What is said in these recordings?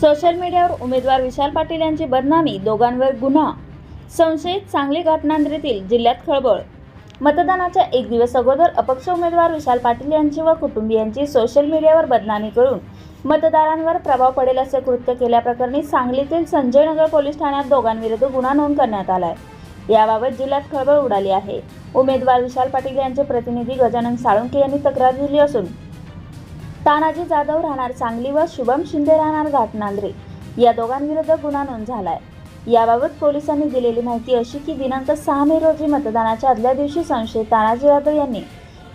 Social मीडियावर उमेदवार विशाल पाटील यांची बदनामी दोघांवर गुन्हा. संशयित सांगली घाटनांद्रीतील जिल्ह्यात खळबळ. मतदानाच्या एक दिवस अगोदर अपक्ष उमेदवार विशाल पाटील यांची व कुटुंबियांची सोशल मीडियावर बदनामी करून मतदारांवर प्रभाव पडेल असे कृत्य केल्याप्रकरणी सांगलीतील संजय नगर पोलीस ठाण्यात दोघांविरुद्ध गुन्हा नोंद करण्यात आलाय. याबाबत जिल्ह्यात खळबळ उडाली आहे. उमेदवार विशाल पाटील यांचे प्रतिनिधी गजानन साळुंके यांनी तक्रार दिली असून तानाजी जाधव राहणार सांगली व शुभम शिंदे राहणार घाटनांद्रे या दोघांविरुद्ध गुन्हा नोंद झालाय. याबाबत पोलिसांनी दिलेली माहिती अशी की दिनांक सहा मे रोजी मतदानाच्या आदल्या दिवशी संशयित तानाजी जाधव यांनी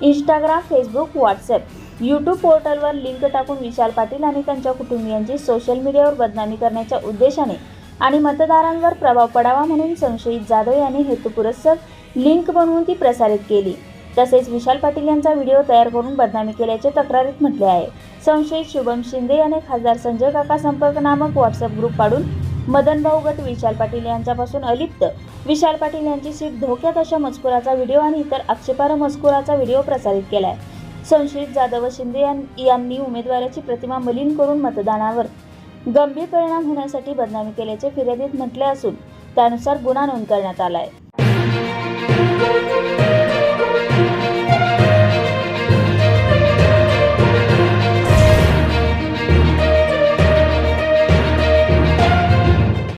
इंस्टाग्राम फेसबुक व्हॉट्सअप यूट्यूब पोर्टलवर लिंक टाकून विशाल पाटील आणि त्यांच्या कुटुंबियांची सोशल मीडियावर बदनामी करण्याच्या उद्देशाने आणि मतदारांवर प्रभाव पडावा म्हणून संशयित जाधव यांनी हेतुपुरस्सर लिंक बनवून ती प्रसारित केली. तसेच विशाल पाटील यांचा व्हिडिओ तयार करून बदनामी केल्याचे तक्रारीत म्हटले आहे. संशयित शुभम शिंदे याने खासदार संजय काका संपर्क नामक व्हॉट्सअप ग्रुप पाडून मदन भाऊ गट विशाल पाटील यांच्यापासून अलिप्त. विशाल पाटील यांची सीट धोक्यात अशा मजकुराचा व्हिडिओ आणि इतर आक्षेपार्ह मजकुराचा व्हिडिओ प्रसारित केला आहे संशयित जाधव शिंदे यां- यांनी उमेदवाराची प्रतिमा मलिन करून मतदानावर गंभीर परिणाम होण्यासाठी बदनामी केल्याचे फिर्यादीत म्हटले असून त्यानुसार गुन्हा नोंद करण्यात आला आहे